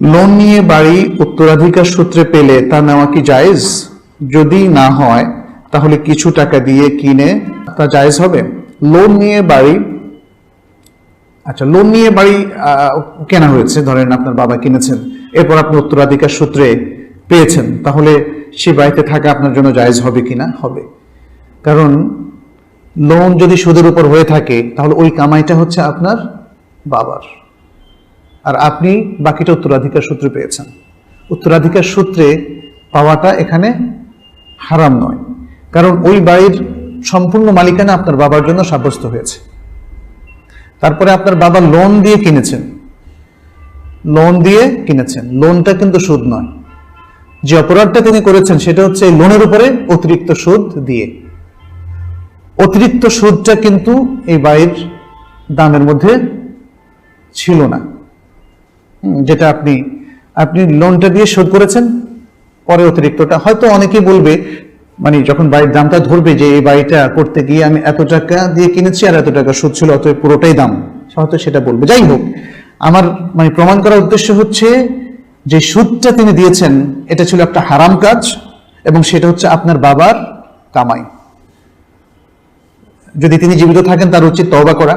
Loan নিয়ে বাড়ি উত্তরাধিকার সূত্রে পেলে তা নেওয়া কি জায়েজ? যদি না হয়, তাহলে কিছু টাকা দিয়ে কিনে তা জায়েজ হবে? লোন নিয়ে বাড়ি আচ্ছা লোন নিয়ে বাড়ি কেনা হয়েছে, ধরেন আপনার বাবা কিনেছেন, এরপর আপনি উত্তরাধিকার সূত্রে পেয়েছেন, তাহলে সে বাড়িতে থাকা আপনার জন্য জায়েজ হবে কিনা হবে। কারণ লোন যদি সুদের উপর হয়ে থাকে, তাহলে ওই কামাইটা হচ্ছে আপনার বাবার। আর আপনি বাকিটা উত্তরাধিকার সূত্রে পেয়েছেন। উত্তরাধিকার সূত্রে পাওয়াটা এখানে হারাম নয়। কারণ ওই বাড়ির সম্পূর্ণ মালিকানা আপনার বাবার জন্য সাব্যস্ত হয়েছে। তারপরে আপনার বাবা লোন দিয়ে কিনেছেন। লোন দিয়ে কিনেছেন। লোনটা কিন্তু সুদ নয়। যে অপরাধটা তিনি করেছেন সেটা হচ্ছে লোনের উপরে অতিরিক্ত সুদ দিয়ে। অতিরিক্ত সুদটা কিন্তু এই বাড়ির দামের মধ্যে ছিল না। যেটা আপনি আপনি লোনটা দিয়ে শোধ করেছেন, পরে অতিরিক্তটা। হয়তো অনেকেই বলবে মানে যখন বাড়ির দামটা ধরবে যে এই বাড়িটা করতে গিয়ে আমি এত টাকা দিয়ে কিনেছি আর এত টাকা সুদ ছিল, অতএব পুরোটাই দাম হয়তো সেটা বলবে। যাই হোক, আমার মানে প্রমাণ করার উদ্দেশ্য হচ্ছে যে সুদটা তিনি দিয়েছেন, এটা ছিল একটা হারাম কাজ এবং সেটা হচ্ছে আপনার বাবার কামাই। যদি তিনি জীবিত থাকেন, তার উচিত তওবা করা।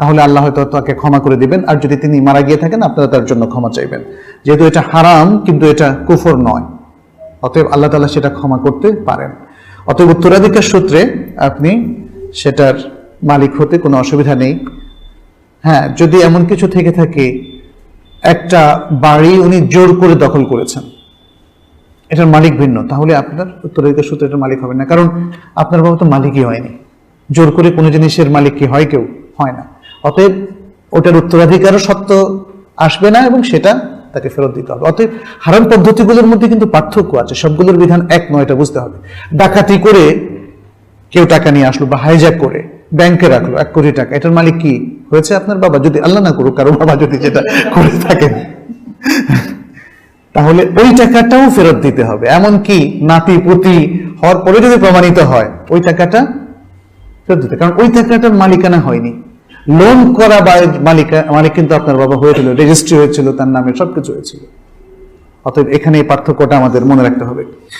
তাহলে আল্লাহ হয়তো তাকে ক্ষমা করে দিবেন, আর যদি তিনি মারা গিয়ে থাকেন, আপনারা তার জন্য ক্ষমা চাইবেন। যেহেতু এটা হারাম, কিন্তু এটা কুফর নয়। অতএব আল্লাহ তাআলা সেটা ক্ষমা করতে পারেন। অতএব উত্তরাধিকার সূত্রে আপনি সেটার মালিক হতে কোনো অসুবিধা নেই। হ্যাঁ যদি এমন কিছু থেকে থাকে, একটা বাড়ি উনি জোর করে দখল করেছেন, এটার মালিক ভিন্ন, তাহলে আপনার উত্তরাধিকার সূত্রে এটার মালিক হবে না। কারণ আপনার বাবা তো মালিকই হয়নি। জোর করে কোনো জিনিসের মালিক কি হয় কেউ? হয় না। অতএব ওটার উত্তরাধিকারও সত্য আসবে না এবং সেটা তাকে ফেরত দিতে হবে। অতএব হারাম পদ্ধতিগুলোর মধ্যে কিন্তু পার্থক্য আছে, সবগুলোর বিধান এক নয়, এটা বুঝতে হবে। ডাকাতি করে কেউ টাকা নিয়ে আসলো বা হাইজ্যাক করে ব্যাংকে রাখল এক কোটি টাকা, এটার মালিক কি? হয়েছে আপনার বাবা? যদি আল্লাহ না করুক, কারও বাবা যদি যেটা করে থাকেন তাহলে ওই টাকাটাও ফেরত দিতে হবে। এমনকি নাতি, পুতি হওয়ার পরে যদি প্রমাণিত হয়, ওই টাকাটা ফেরত দিতে কারণ ওই টাকাটার মালিকানা হয়নি। লোন করা মালিকা, মালিক কিন্তু আপনার বাবা হয়েছিল রেজিস্ট্রি হয়েছিল, তার নামে সবকিছু হয়েছিল। অতএব এখানে এই পার্থক্যটা আমাদের মনে রাখতে হবে।